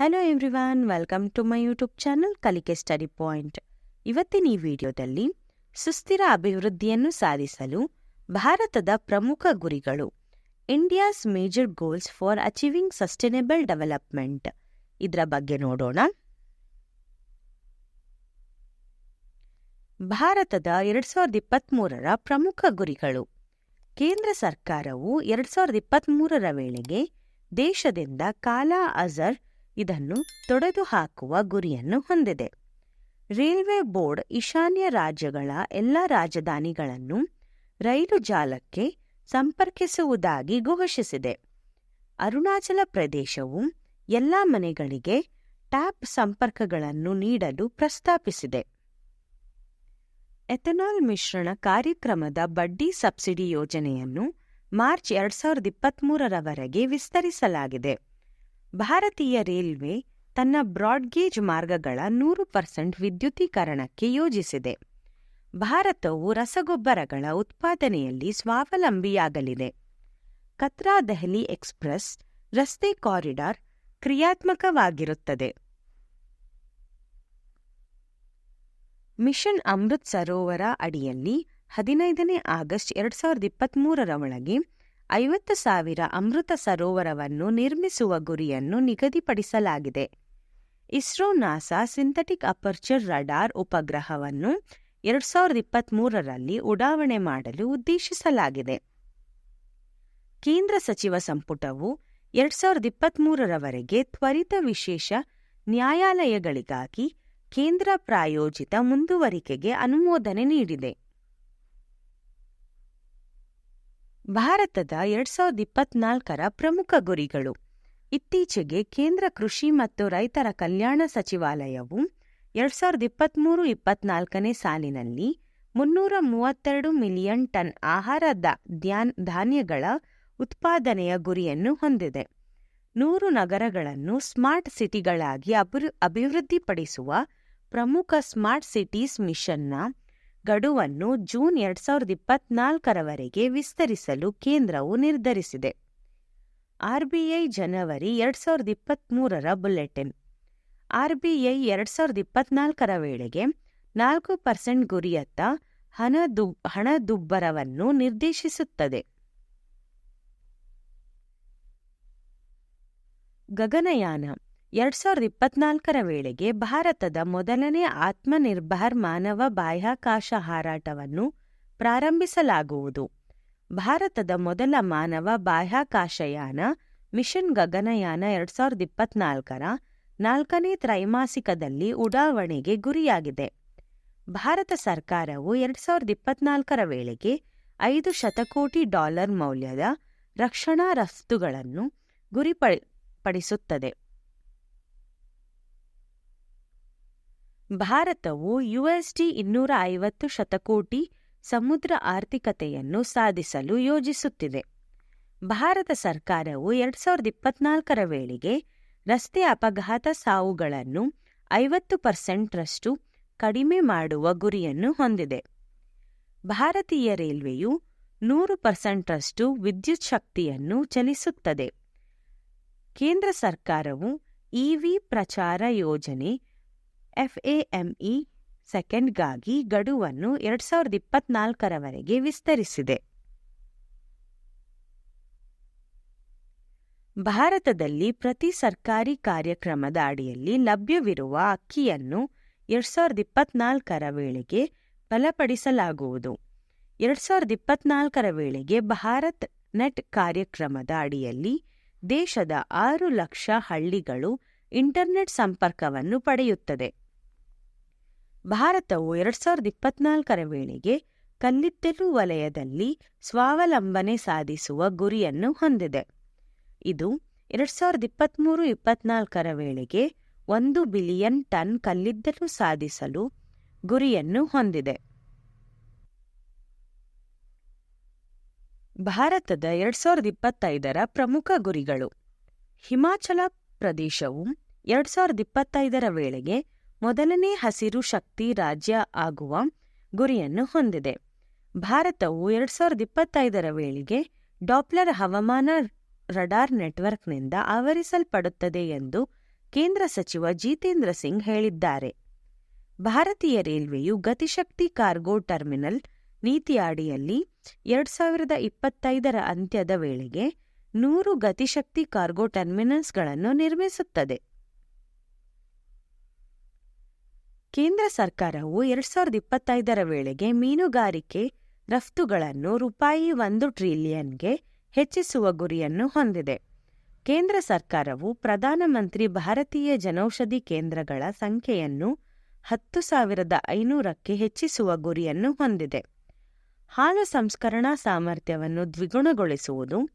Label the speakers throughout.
Speaker 1: Hello everyone welcome to my YouTube channel Kalike study point ಇವತ್ತಿನ ಈ ವಿಡಿಯೋದಲ್ಲಿ ಸುಸ್ಥಿರ ಅಭಿವೃದ್ಧಿಯನ್ನು ಸಾಧಿಸಲು ಭಾರತದ ಪ್ರಮುಖ ಗುರಿಗಳು India's major goals for achieving sustainable development ಇದರ ಬಗ್ಗೆ ನೋಡೋಣ. ಭಾರತದ ಎರಡ್ ಸಾವಿರದ ಇಪ್ಪತ್ತ್ಮೂರರ ಪ್ರಮುಖ ಗುರಿಗಳು, ಕೇಂದ್ರ ಸರ್ಕಾರವು ಎರಡ್ ಸಾವಿರದ ಇಪ್ಪತ್ತ್ಮೂರರ ವೇಳೆಗೆ ದೇಶದಿಂದ ಕಾಲಾ ಅಜರ್ ಇದನ್ನು ತೊಡೆದುಹಾಕುವ ಗುರಿಯನ್ನು ಹೊಂದಿದೆ. ರೈಲ್ವೆ ಬೋರ್ಡ್ ಈಶಾನ್ಯ ರಾಜ್ಯಗಳ ಎಲ್ಲ ರಾಜಧಾನಿಗಳನ್ನು ರೈಲು ಜಾಲಕ್ಕೆ ಸಂಪರ್ಕಿಸುವುದಾಗಿ ಘೋಷಿಸಿದೆ. ಅರುಣಾಚಲ ಪ್ರದೇಶವು ಎಲ್ಲ ಮನೆಗಳಿಗೆ ಟ್ಯಾಪ್ ಸಂಪರ್ಕಗಳನ್ನು ನೀಡಲು ಪ್ರಸ್ತಾಪಿಸಿದೆ. ಎಥನಾಲ್ ಮಿಶ್ರಣ ಕಾರ್ಯಕ್ರಮದ ಬಡ್ಡಿ ಸಬ್ಸಿಡಿ ಯೋಜನೆಯನ್ನು ಮಾರ್ಚ್ ಎರಡ್ ಸಾವಿರದ ಇಪ್ಪತ್ತ್ಮೂರರವರೆಗೆ ವಿಸ್ತರಿಸಲಾಗಿದೆ. ಭಾರತೀಯ ರೈಲ್ವೆ ತನ್ನ ಬ್ರಾಡ್ಗೇಜ್ ಮಾರ್ಗಗಳ ನೂರು ಪರ್ಸೆಂಟ್ ವಿದ್ಯುದೀಕರಣಕ್ಕೆ ಯೋಜಿಸಿದೆ. ಭಾರತವು ರಸಗೊಬ್ಬರಗಳ ಉತ್ಪಾದನೆಯಲ್ಲಿ ಸ್ವಾವಲಂಬಿಯಾಗಲಿದೆ. ಕತ್ರಾ ದೆಹಲಿ ಎಕ್ಸ್ಪ್ರೆಸ್ ರಸ್ತೆ ಕಾರಿಡಾರ್ ಕ್ರಿಯಾತ್ಮಕವಾಗಿರುತ್ತದೆ. ಮಿಷನ್ ಅಮೃತ್ ಸರೋವರ ಅಡಿಯಲ್ಲಿ ಹದಿನೈದನೇ ಆಗಸ್ಟ್ ಎರಡು ಸಾವಿರದ ಇಪ್ಪತ್ತ್ಮೂರರ ಒಳಗೆ ಐವತ್ತು ಸಾವಿರ ಅಮೃತ ಸರೋವರವನ್ನು ನಿರ್ಮಿಸುವ ಗುರಿಯನ್ನು ನಿಗದಿಪಡಿಸಲಾಗಿದೆ. ISRO NASA synthetic aperture radar ಉಪಗ್ರಹವನ್ನು ಎರಡ್ ಸಾವಿರದ ಇಪ್ಪತ್ತ್ಮೂರರಲ್ಲಿ ಉಡಾವಣೆ ಮಾಡಲು ಉದ್ದೇಶಿಸಲಾಗಿದೆ. ಕೇಂದ್ರ ಸಚಿವ ಸಂಪುಟವು ಎರಡ್ ಸಾವಿರದ ಇಪ್ಪತ್ತ್ಮೂರರವರೆಗೆ ತ್ವರಿತ ವಿಶೇಷ ನ್ಯಾಯಾಲಯಗಳಿಗಾಗಿ ಕೇಂದ್ರ ಪ್ರಾಯೋಜಿತ ಮುಂದುವರಿಕೆಗೆ ಅನುಮೋದನೆ ನೀಡಿದೆ. ಭಾರತದ ಎರಡ್ ಸಾವಿರದ ಇಪ್ಪತ್ನಾಲ್ಕರ ಪ್ರಮುಖ ಗುರಿಗಳು. ಇತ್ತೀಚೆಗೆ ಕೇಂದ್ರ ಕೃಷಿ ಮತ್ತು ರೈತರ ಕಲ್ಯಾಣ ಸಚಿವಾಲಯವು ಎರಡ್ ಸಾವಿರದ ಇಪ್ಪತ್ತ್ಮೂರು ಇಪ್ಪತ್ನಾಲ್ಕನೇ ಸಾಲಿನಲ್ಲಿ ಮುನ್ನೂರ ಮೂವತ್ತೆರಡು ಮಿಲಿಯನ್ ಟನ್ ಆಹಾರ ಧಾನ್ಯಗಳ ಉತ್ಪಾದನೆಯ ಗುರಿಯನ್ನು ಹೊಂದಿದೆ. ನೂರು ನಗರಗಳನ್ನು ಸ್ಮಾರ್ಟ್ ಸಿಟಿಗಳಾಗಿ ಅಭಿವೃದ್ಧಿಪಡಿಸುವ ಪ್ರಮುಖ ಸ್ಮಾರ್ಟ್ ಸಿಟೀಸ್ ಮಿಷನ್ನ ಗಡುವನ್ನು ಜೂನ್ ಎರಡ್ ಸಾವಿರದ ಇಪ್ಪತ್ನಾಲ್ಕರವರೆಗೆ ವಿಸ್ತರಿಸಲು ಕೇಂದ್ರವು ನಿರ್ಧರಿಸಿದೆ. ಆರ್ಬಿಐ ಜನವರಿ ಎರಡ್ ಸಾವಿರದ ಇಪ್ಪತ್ಮೂರರ ಬುಲೆಟಿನ್. ಆರ್ಬಿಐ ಎರಡ್ ಸಾವಿರದ ಇಪ್ಪತ್ನಾಲ್ಕರ ವೇಳೆಗೆ ನಾಲ್ಕು ಪರ್ಸೆಂಟ್ ಗುರಿಯತ್ತ ಹಣದು ಹಣದುಬ್ಬರವನ್ನು ನಿರ್ದೇಶಿಸುತ್ತದೆ. ಗಗನಯಾನ ಎರಡ್ ಸಾವಿರದ ಇಪ್ಪತ್ನಾಲ್ಕರ ವೇಳೆಗೆ ಭಾರತದ ಮೊದಲನೇ ಆತ್ಮನಿರ್ಭರ್ ಮಾನವ ಬಾಹ್ಯಾಕಾಶ ಹಾರಾಟವನ್ನು ಪ್ರಾರಂಭಿಸಲಾಗುವುದು. ಭಾರತದ ಮೊದಲ ಮಾನವ ಬಾಹ್ಯಾಕಾಶಯಾನ ಮಿಷನ್ ಗಗನಯಾನ ಎರಡ್ ಸಾವಿರದ ಇಪ್ಪತ್ನಾಲ್ಕರ ನಾಲ್ಕನೇ ತ್ರೈಮಾಸಿಕದಲ್ಲಿ ಉಡಾವಣೆಗೆ ಗುರಿಯಾಗಿದೆ. ಭಾರತ ಸರ್ಕಾರವು ಎರಡ್ ಸಾವಿರದ ಇಪ್ಪತ್ನಾಲ್ಕರ ವೇಳೆಗೆ ಐದು ಶತಕೋಟಿ ಡಾಲರ್ ಮೌಲ್ಯದ ರಕ್ಷಣಾ ರಫ್ತುಗಳನ್ನು ಗುರಿಪಡಿಸುತ್ತದೆ. ಭಾರತವು ಯುಎಸ್ಡಿ ಇನ್ನೂರ ಐವತ್ತು ಶತಕೋಟಿ ಸಮುದ್ರ ಆರ್ಥಿಕತೆಯನ್ನು ಸಾಧಿಸಲು ಯೋಜಿಸುತ್ತಿದೆ. ಭಾರತ ಸರ್ಕಾರವು ಎರಡ್ ಸಾವಿರದ ಇಪ್ಪತ್ನಾಲ್ಕರ ವೇಳೆಗೆ ರಸ್ತೆ ಅಪಘಾತ ಸಾವುಗಳನ್ನು ಐವತ್ತು ಪರ್ಸೆಂಟ್ರಷ್ಟು ಕಡಿಮೆ ಮಾಡುವ ಗುರಿಯನ್ನು ಹೊಂದಿದೆ. ಭಾರತೀಯ ರೈಲ್ವೆಯು ನೂರು ಪರ್ಸೆಂಟ್ರಷ್ಟು ವಿದ್ಯುತ್ ಶಕ್ತಿಯನ್ನು ಚಲಿಸುತ್ತದೆ. ಕೇಂದ್ರ ಸರ್ಕಾರವು ಇವಿ ಪ್ರಚಾರ ಯೋಜನೆ ಎಫ್ಎಎಂಇ ಸೆಕೆಂಡ್ಗಾಗಿ ಗಡುವನ್ನು ಎರಡ್ ಸಾವಿರದ ಇಪ್ಪತ್ನಾಲ್ಕರವರೆಗೆ ವಿಸ್ತರಿಸಿದೆ. ಭಾರತದಲ್ಲಿ ಪ್ರತಿ ಸರ್ಕಾರಿ ಕಾರ್ಯಕ್ರಮದ ಅಡಿಯಲ್ಲಿ ಲಭ್ಯವಿರುವ ಅಕ್ಕಿಯನ್ನು ಎರಡ್ ಸಾವಿರದ ಇಪ್ಪತ್ನಾಲ್ಕರ ವೇಳೆಗೆ ಬಲಪಡಿಸಲಾಗುವುದು. ಎರಡ್ ಸಾವಿರದ ಇಪ್ಪತ್ನಾಲ್ಕರ ವೇಳೆಗೆ ಭಾರತ್ ನೆಟ್ ಕಾರ್ಯಕ್ರಮದ ಅಡಿಯಲ್ಲಿ ದೇಶದ ಆರು ಲಕ್ಷ ಹಳ್ಳಿಗಳು ಇಂಟರ್ನೆಟ್ ಸಂಪರ್ಕವನ್ನು ಪಡೆಯುತ್ತದೆ. ಭಾರತವು ಎರಡ್ ಸಾವಿರದ ಇಪ್ಪತ್ನಾಲ್ಕರ ವೇಳೆಗೆ ಕಲ್ಲಿದ್ದಲು ವಲಯದಲ್ಲಿ ಸ್ವಾವಲಂಬನೆ ಸಾಧಿಸುವ ಗುರಿಯನ್ನು ಹೊಂದಿದೆ. ಇದು ಎರಡ್ ಸಾವಿರದ ಇಪ್ಪತ್ತ್ಮೂರು ಇಪ್ಪತ್ನಾಲ್ಕರ ವೇಳೆಗೆ ಒಂದು ಬಿಲಿಯನ್ ಟನ್ ಕಲ್ಲಿದ್ದಲು ಸಾಧಿಸಲು ಗುರಿಯನ್ನು ಹೊಂದಿದೆ. ಭಾರತದ ಎರಡ್ ಸಾವಿರದ ಇಪ್ಪತ್ತೈದರ ಪ್ರಮುಖ ಗುರಿಗಳು ಹಿಮಾಚಲ ಪ್ರದೇಶವು ಎರಡ್ ಸಾವಿರದ ಇಪ್ಪತ್ತೈದರ ವೇಳೆಗೆ ಮೊದಲನೇ ಹಸಿರು ಶಕ್ತಿ ರಾಜ್ಯ ಆಗುವ ಗುರಿಯನ್ನು ಹೊಂದಿದೆ. ಭಾರತವು ಎರಡ್ ಸಾವಿರದ ಇಪ್ಪತ್ತೈದರ ವೇಳೆಗೆ ಡಾಪ್ಲರ್ ಹವಾಮಾನ ರಡಾರ್ ನೆಟ್ವರ್ಕ್ನಿಂದ ಆವರಿಸಲ್ಪಡುತ್ತದೆ ಎಂದು ಕೇಂದ್ರ ಸಚಿವ ಜಿತೇಂದ್ರ ಸಿಂಗ್ ಹೇಳಿದ್ದಾರೆ. ಭಾರತೀಯ ರೈಲ್ವೆಯು ಗತಿಶಕ್ತಿ ಕಾರ್ಗೋ ಟರ್ಮಿನಲ್ ನೀತಿಯ ಅಡಿಯಲ್ಲಿ ಎರಡ್ ಸಾವಿರದ ಇಪ್ಪತ್ತೈದರ ಅಂತ್ಯದ ವೇಳೆಗೆ ನೂರು ಗತಿಶಕ್ತಿ ಕಾರ್ಗೋ ಟರ್ಮಿನಲ್ಸ್ಗಳನ್ನು ನಿರ್ಮಿಸುತ್ತದೆ. ಕೇಂದ್ರ ಸರ್ಕಾರವು ಎರಡ್ ಸಾವಿರದ ಇಪ್ಪತ್ತೈದರ ವೇಳೆಗೆ ಮೀನುಗಾರಿಕೆ ರಫ್ತುಗಳನ್ನು ರೂಪಾಯಿ ಒಂದು ಟ್ರಿಲಿಯನ್ಗೆ ಹೆಚ್ಚಿಸುವ ಗುರಿಯನ್ನು ಹೊಂದಿದೆ. ಕೇಂದ್ರ ಸರ್ಕಾರವು ಪ್ರಧಾನಮಂತ್ರಿ ಭಾರತೀಯ ಜನೌಷಧಿ ಕೇಂದ್ರಗಳ ಸಂಖ್ಯೆಯನ್ನು ಹತ್ತು ಸಾವಿರದ ಐನೂರಕ್ಕೆ ಹೆಚ್ಚಿಸುವ ಗುರಿಯನ್ನು ಹೊಂದಿದೆ. ಹಾಲು ಸಂಸ್ಕರಣಾ ಸಾಮರ್ಥ್ಯವನ್ನು ದ್ವಿಗುಣಗೊಳಿಸುವುದು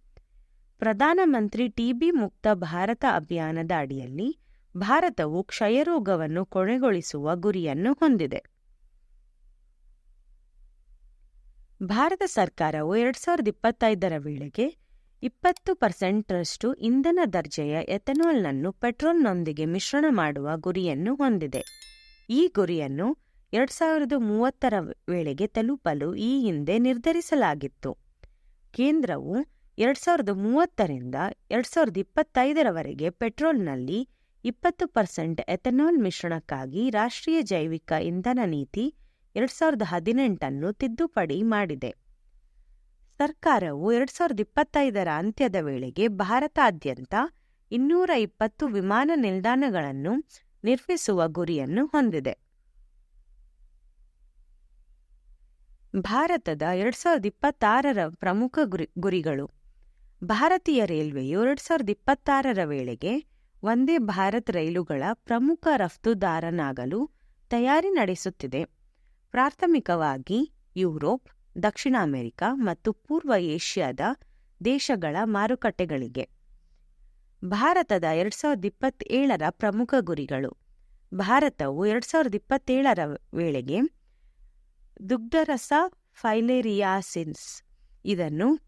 Speaker 1: ಪ್ರಧಾನಮಂತ್ರಿ ಟಿಬಿ ಮುಕ್ತ ಭಾರತ ಅಭಿಯಾನದ ಅಡಿಯಲ್ಲಿ ಭಾರತವು ಕ್ಷಯರೋಗವನ್ನು ಕೊನೆಗೊಳಿಸುವ ಗುರಿಯನ್ನು ಹೊಂದಿದೆ. ಭಾರತ ಸರ್ಕಾರವು ಎರಡ್ ಸಾವಿರದ ಇಪ್ಪತ್ತೈದರ ವೇಳೆಗೆ ಇಪ್ಪತ್ತು ಪರ್ಸೆಂಟ್ರಷ್ಟು ಇಂಧನ ದರ್ಜೆಯ ಎಥೆನಾಲ್ನನ್ನು ಪೆಟ್ರೋಲ್ನೊಂದಿಗೆ ಮಿಶ್ರಣ ಮಾಡುವ ಗುರಿಯನ್ನು ಹೊಂದಿದೆ. ಈ ಗುರಿಯನ್ನು ಎರಡ್ ಸಾವಿರದ ಮೂವತ್ತರ ವೇಳೆಗೆ ತಲುಪಲು ಈ ಹಿಂದೆ ನಿರ್ಧರಿಸಲಾಗಿತ್ತು. ಕೇಂದ್ರವು ಎರಡ್ ಸಾವಿರದ ಮೂವತ್ತರಿಂದ ಎರಡ್ ಸಾವಿರದ ಇಪ್ಪತ್ತೈದರವರೆಗೆ ಪೆಟ್ರೋಲ್ನಲ್ಲಿ ಇಪ್ಪತ್ತು ಪರ್ಸೆಂಟ್ ಎಥೆನಾಲ್ ಮಿಶ್ರಣಕ್ಕಾಗಿ ರಾಷ್ಟ್ರೀಯ ಜೈವಿಕ ಇಂಧನ ನೀತಿ ಎರಡ್ ಸಾವಿರದ ಹದಿನೆಂಟನ್ನು ತಿದ್ದುಪಡಿ ಮಾಡಿದೆ. ಸರ್ಕಾರವು ಎರಡ್ ಸಾವಿರದ ಇಪ್ಪತ್ತೈದರ ಅಂತ್ಯದ ವೇಳೆಗೆ ಭಾರತಾದ್ಯಂತ ಇನ್ನೂರ ಇಪ್ಪತ್ತು ವಿಮಾನ ನಿಲ್ದಾಣಗಳನ್ನು ನಿರ್ಮಿಸುವ ಗುರಿಯನ್ನು ಹೊಂದಿದೆ. ಭಾರತದ ಎರಡ್ ಸಾವಿರದ ಇಪ್ಪತ್ತಾರರ ಪ್ರಮುಖ ಗುರಿ ಗುರಿಗಳು. ಭಾರತೀಯ ರೈಲ್ವೆಯು ಎರಡ್ ಸಾವಿರದ ಇಪ್ಪತ್ತಾರರ ವೇಳೆಗೆ ವಂದೇ ಭಾರತ್ ರೈಲುಗಳ ಪ್ರಮುಖ ರಫ್ತುದಾರನಾಗಲು ತಯಾರಿ ನಡೆಸುತ್ತಿದೆ. ಪ್ರಾಥಮಿಕವಾಗಿ ಯುರೋಪ್, ದಕ್ಷಿಣ ಅಮೆರಿಕ ಮತ್ತು ಪೂರ್ವ ಏಷ್ಯಾದ ದೇಶಗಳ ಮಾರುಕಟ್ಟೆಗಳಿಗೆ. ಭಾರತದ ಎರಡ್ ಸಾವಿರದ ಇಪ್ಪತ್ತೇಳರ ಪ್ರಮುಖ ಗುರಿಗಳು. ಭಾರತವು ಎರಡ್ ಸಾವಿರದ ಇಪ್ಪತ್ತೇಳರ ವೇಳೆಗೆ ದುಗ್ಧರಸ ಫೈಲೇರಿಯಾಸಿನ್ಸ್ ಇದನ್ನು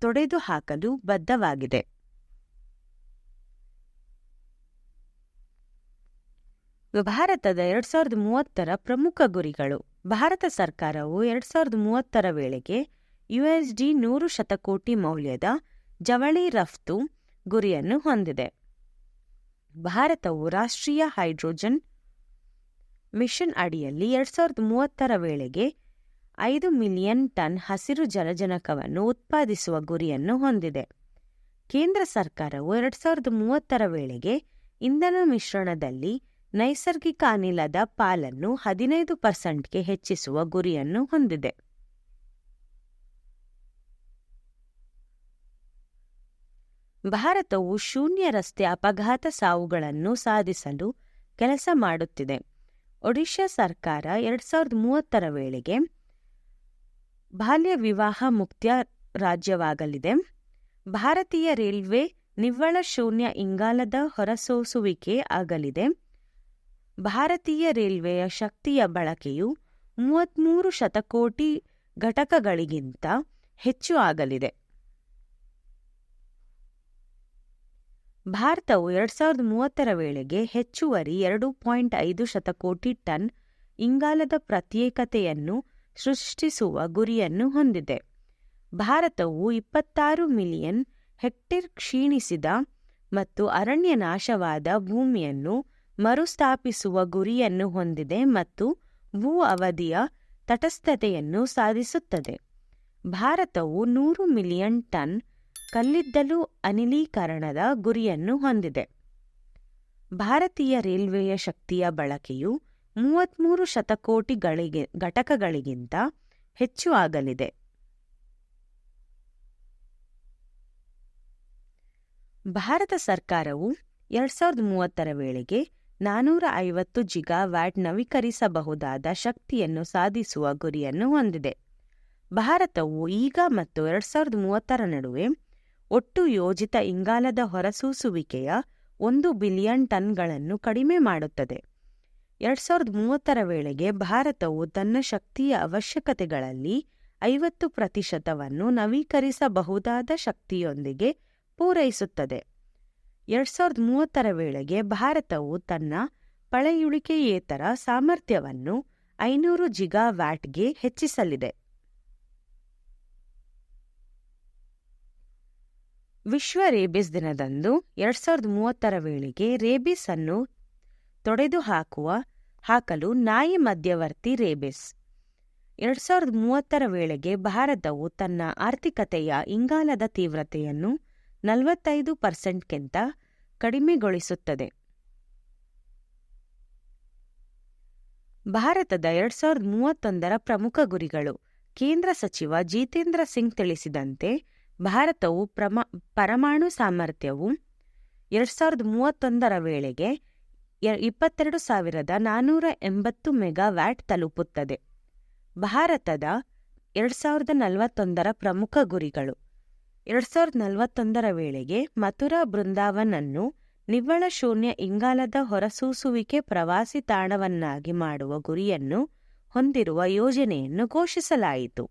Speaker 1: ತೊಡೆದು ಹಾಕಲು ಬದ್ಧವಾಗಿದೆ. ಭಾರತದ ಎರಡ್ ಸಾವಿರದ ಮೂವತ್ತರ ಪ್ರಮುಖ ಗುರಿಗಳು. ಭಾರತ ಸರ್ಕಾರವು ಎರಡ್ ಸಾವಿರದ ಮೂವತ್ತರ ವೇಳೆಗೆ ಯುಎಸ್ಡಿ ನೂರು ಶತಕೋಟಿ ಮೌಲ್ಯದ ಜವಳಿ ರಫ್ತು ಗುರಿಯನ್ನು ಹೊಂದಿದೆ. ಭಾರತವು ರಾಷ್ಟ್ರೀಯ ಹೈಡ್ರೋಜನ್ ಮಿಷನ್ ಅಡಿಯಲ್ಲಿ ಎರಡ್ ಸಾವಿರದ ಮೂವತ್ತರ ವೇಳೆಗೆ ಐದು ಮಿಲಿಯನ್ ಟನ್ ಹಸಿರು ಜಲಜನಕವನ್ನು ಉತ್ಪಾದಿಸುವ ಗುರಿಯನ್ನು ಹೊಂದಿದೆ. ಕೇಂದ್ರ ಸರ್ಕಾರವು ಎರಡ್ ಸಾವಿರದ ಮೂವತ್ತರ ವೇಳೆಗೆ ಇಂಧನ ಮಿಶ್ರಣದಲ್ಲಿ ನೈಸರ್ಗಿಕ ಅನಿಲದ ಪಾಲನ್ನು ಹದಿನೈದು ಪರ್ಸೆಂಟ್ಗೆ ಹೆಚ್ಚಿಸುವ ಗುರಿಯನ್ನು ಹೊಂದಿದೆ. ಭಾರತವು ಶೂನ್ಯ ರಸ್ತೆ ಅಪಘಾತ ಸಾವುಗಳನ್ನು ಸಾಧಿಸಲು ಕೆಲಸ ಮಾಡುತ್ತಿದೆ. ಒಡಿಶಾ ಸರ್ಕಾರ ಎರಡ್ ಸಾವಿರದ ಮೂವತ್ತರ ವೇಳೆಗೆ ಬಾಲ್ಯ ವಿವಾಹ ಮುಕ್ತ ರಾಜ್ಯವಾಗಲಿದೆ. ಭಾರತೀಯ ರೈಲ್ವೆ ನಿವ್ವಳ ಶೂನ್ಯ ಇಂಗಾಲದ ಹೊರಸೂಸುವಿಕೆ ಆಗಲಿದೆ. ಭಾರತೀಯ ರೈಲ್ವೆಯ ಶಕ್ತಿಯ ಬಳಕೆಯು ಮೂವತ್ಮೂರು ಶತಕೋಟಿ ಘಟಕಗಳಿಗಿಂತ ಹೆಚ್ಚು ಆಗಲಿದೆ. ಭಾರತವು ಎರಡು ಸಾವಿರದ ಮೂವತ್ತರ ವೇಳೆಗೆ ಹೆಚ್ಚುವರಿ ಎರಡು ಪಾಯಿಂಟ್ ಐದು ಶತಕೋಟಿ ಟನ್ ಇಂಗಾಲದ ಪ್ರತ್ಯೇಕತೆಯನ್ನು ಸೃಷ್ಟಿಸುವ ಗುರಿಯನ್ನು ಹೊಂದಿದೆ. ಭಾರತವು ಇಪ್ಪತ್ತಾರು ಮಿಲಿಯನ್ ಹೆಕ್ಟೇರ್ ಕ್ಷೀಣಿಸಿದ ಮತ್ತು ಅರಣ್ಯ ನಾಶವಾದ ಭೂಮಿಯನ್ನು ಮರುಸ್ಥಾಪಿಸುವ ಗುರಿಯನ್ನು ಹೊಂದಿದೆ ಮತ್ತು ಭೂ ಅವಧಿಯ ತಟಸ್ಥತೆಯನ್ನು ಸಾಧಿಸುತ್ತದೆ. ಭಾರತವು ನೂರು ಮಿಲಿಯನ್ ಟನ್ ಕಲ್ಲಿದ್ದಲು ಅನಿಲೀಕರಣದ ಗುರಿಯನ್ನು ಹೊಂದಿದೆ. ಭಾರತೀಯ ರೈಲ್ವೆಯ ಶಕ್ತಿಯ ಬಳಕೆಯು ಮೂವತ್ಮೂರು ಶತಕೋಟಿಗಳಿಗೆ ಘಟಕಗಳಿಗಿಂತ ಹೆಚ್ಚು ಆಗಲಿದೆ. ಭಾರತ ಸರ್ಕಾರವು ಎರಡ್ ಸಾವಿರದ ಮೂವತ್ತರ ವೇಳೆಗೆ ನಾನೂರ ಐವತ್ತು ಜಿಗಾವ್ಯಾಟ್ ನವೀಕರಿಸಬಹುದಾದ ಶಕ್ತಿಯನ್ನು ಸಾಧಿಸುವ ಗುರಿಯನ್ನು ಹೊಂದಿದೆ. ಭಾರತವು ಈಗ ಮತ್ತು ಎರಡ್ ಸಾವಿರದ ಮೂವತ್ತರ ನಡುವೆ ಒಟ್ಟು ಯೋಜಿತ ಇಂಗಾಲದ ಹೊರಸೂಸುವಿಕೆಯ ಒಂದು ಬಿಲಿಯನ್ ಟನ್ಗಳನ್ನು ಕಡಿಮೆ ಮಾಡುತ್ತದೆ. ಎರಡ್ ಸಾವಿರದ ಮೂವತ್ತರ ವೇಳೆಗೆ ಭಾರತವು ತನ್ನ ಶಕ್ತಿಯ ಅವಶ್ಯಕತೆಗಳಲ್ಲಿ ಐವತ್ತು ಪ್ರತಿಶತವನ್ನು ನವೀಕರಿಸಬಹುದಾದ ಶಕ್ತಿಯೊಂದಿಗೆ ಪೂರೈಸುತ್ತದೆ. ಎರಡ್ ಸಾವಿರದ ಮೂವತ್ತರ ವೇಳೆಗೆ ಭಾರತವು ತನ್ನ ಪಳೆಯುಳಿಕೆಯೇತರ ಸಾಮರ್ಥ್ಯವನ್ನು ಐನೂರು ಜಿಗಾವ್ಯಾಟ್ಗೆ ಹೆಚ್ಚಿಸಲಿದೆ. ವಿಶ್ವ ರೇಬಿಸ್ ದಿನದಂದು ಎರಡ್ ಸಾವಿರದ ಮೂವತ್ತರ ವೇಳೆಗೆ ರೇಬಿಸ್ ಅನ್ನು ತೊಡೆದು ಹಾಕುವ ಹಾಕಲು ನಾಯಿ ಮಧ್ಯವರ್ತಿ ರೇಬಿಸ್. ಎರಡ್ ಸಾವಿರದ ಮೂವತ್ತರ ವೇಳೆಗೆ ಭಾರತವು ತನ್ನ ಆರ್ಥಿಕತೆಯ ಇಂಗಾಲದ ತೀವ್ರತೆಯನ್ನು ನಲವತ್ತೈದು ಪರ್ಸೆಂಟ್ಗಿಂತ ಕಡಿಮೆಗೊಳಿಸುತ್ತದೆ. ಭಾರತದ ಎರಡ್ ಸಾವಿರದ ಮೂವತ್ತೊಂದರ ಪ್ರಮುಖ ಗುರಿಗಳು ಕೇಂದ್ರ ಸಚಿವ ಜಿತೇಂದ್ರ ಸಿಂಗ್ ತಿಳಿಸಿದಂತೆ, ಭಾರತವು ಪ್ರಮ, ಪರಮಾಣು ಸಾಮರ್ಥ್ಯವು ಎರಡ್ ಸಾವಿರದ ಮೂವತ್ತೊಂದರ ವೇಳೆಗೆ ಇಪ್ಪತ್ತೆರಡು ಸಾವಿರದ ನಾನ್ನೂರ ಎಂಬತ್ತು ಮೆಗಾವ್ಯಾಟ್ ತಲುಪುತ್ತದೆ. ಭಾರತದ ಎರಡ್ ಸಾವಿರದ ನಲವತ್ತೊಂದರ ಪ್ರಮುಖ ಗುರಿಗಳು ಎರಡ್ ಸಾವಿರದ ನಲವತ್ತೊಂದರ ವೇಳೆಗೆ ಮಥುರಾ ಬೃಂದಾವನ್ ಅನ್ನು ನಿವ್ವಳ ಶೂನ್ಯ ಇಂಗಾಲದ ಹೊರಸೂಸುವಿಕೆ ಪ್ರವಾಸಿ ತಾಣವನ್ನಾಗಿ ಮಾಡುವ ಗುರಿಯನ್ನು ಹೊಂದಿರುವ ಯೋಜನೆಯನ್ನು ಘೋಷಿಸಲಾಯಿತು.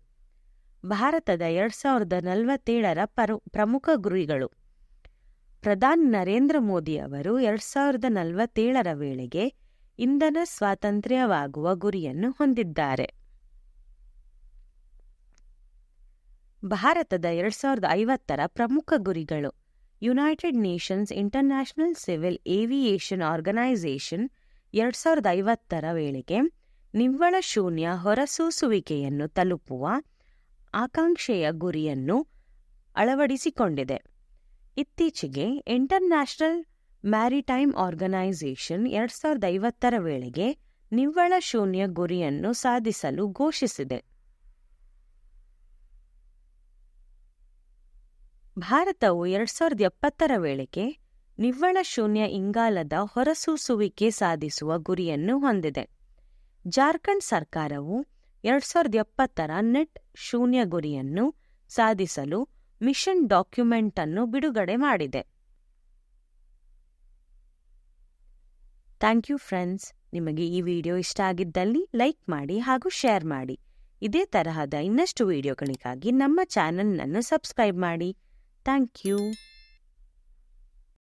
Speaker 1: ಭಾರತದ ಎರಡ್ ಸಾವಿರದ ನಲವತ್ತೇಳರ ಪರು, ಪ್ರಮುಖ ಗುರಿಗಳು. ಪ್ರಧಾನಿ ನರೇಂದ್ರ ಮೋದಿ ಅವರು ಎರಡ್ ಸಾವಿರದ ನಲವತ್ತೇಳರ ವೇಳೆಗೆ ಇಂಧನ ಸ್ವಾತಂತ್ರ್ಯವಾಗುವ ಗುರಿಯನ್ನು ಹೊಂದಿದ್ದಾರೆ. ಭಾರತದ ಎರಡ್ ಸಾವಿರದ ಐವತ್ತರ ಪ್ರಮುಖ ಗುರಿಗಳು United Nations International Civil Aviation Organization ಎರಡ್ ಸಾವಿರದ ಐವತ್ತರ ವೇಳೆಗೆ ನಿವ್ವಳ ಶೂನ್ಯ ಹೊರಸೂಸುವಿಕೆಯನ್ನು ತಲುಪುವ ಆಕಾಂಕ್ಷೆಯ ಗುರಿಯನ್ನು ಅಳವಡಿಸಿಕೊಂಡಿದೆ. ಇತ್ತೀಚೆಗೆ ಇಂಟರ್ನ್ಯಾಷನಲ್ ಮ್ಯಾರಿಟೈಮ್ ಆರ್ಗನೈಸೇಷನ್ ಎರಡ್ ಸಾವಿರದ ಐವತ್ತರ ವೇಳೆಗೆ ನಿವ್ವಳ ಶೂನ್ಯ ಗುರಿಯನ್ನು ಸಾಧಿಸಲು ಘೋಷಿಸಿದೆ. ಭಾರತವು ಎರಡ್ ಸಾವಿರದ ಎಪ್ಪತ್ತರ ವೇಳೆಗೆ ನಿವ್ವಳ ಶೂನ್ಯ ಇಂಗಾಲದ ಹೊರಸೂಸುವಿಕೆ ಸಾಧಿಸುವ ಗುರಿಯನ್ನು ಹೊಂದಿದೆ. ಜಾರ್ಖಂಡ್ ಸರ್ಕಾರವು ಎರಡ್ ಸಾವಿರದ ಎಪ್ಪತ್ತರ ನೆಟ್ ಶೂನ್ಯ ಗುರಿಯನ್ನು ಸಾಧಿಸಲು ಮಿಷನ್ ಡಾಕ್ಯುಮೆಂಟ್ ಅನ್ನು ಬಿಡುಗಡೆ ಮಾಡಿದೆ. Thank you friends. ನಿಮಗೆ ಈ ವಿಡಿಯೋ ಇಷ್ಟ ಆಗಿದ್ದಲ್ಲಿ ಲೈಕ್ ಮಾಡಿ ಹಾಗೂ ಶೇರ್ ಮಾಡಿ. ಇದೇ ತರಹದ ಇನ್ನಷ್ಟು ವಿಡಿಯೋಗಳಿಗಾಗಿ ನಮ್ಮ ಚಾನೆಲ್ನನ್ನು ಸಬ್ಸ್ಕ್ರೈಬ್ ಮಾಡಿ. Thank you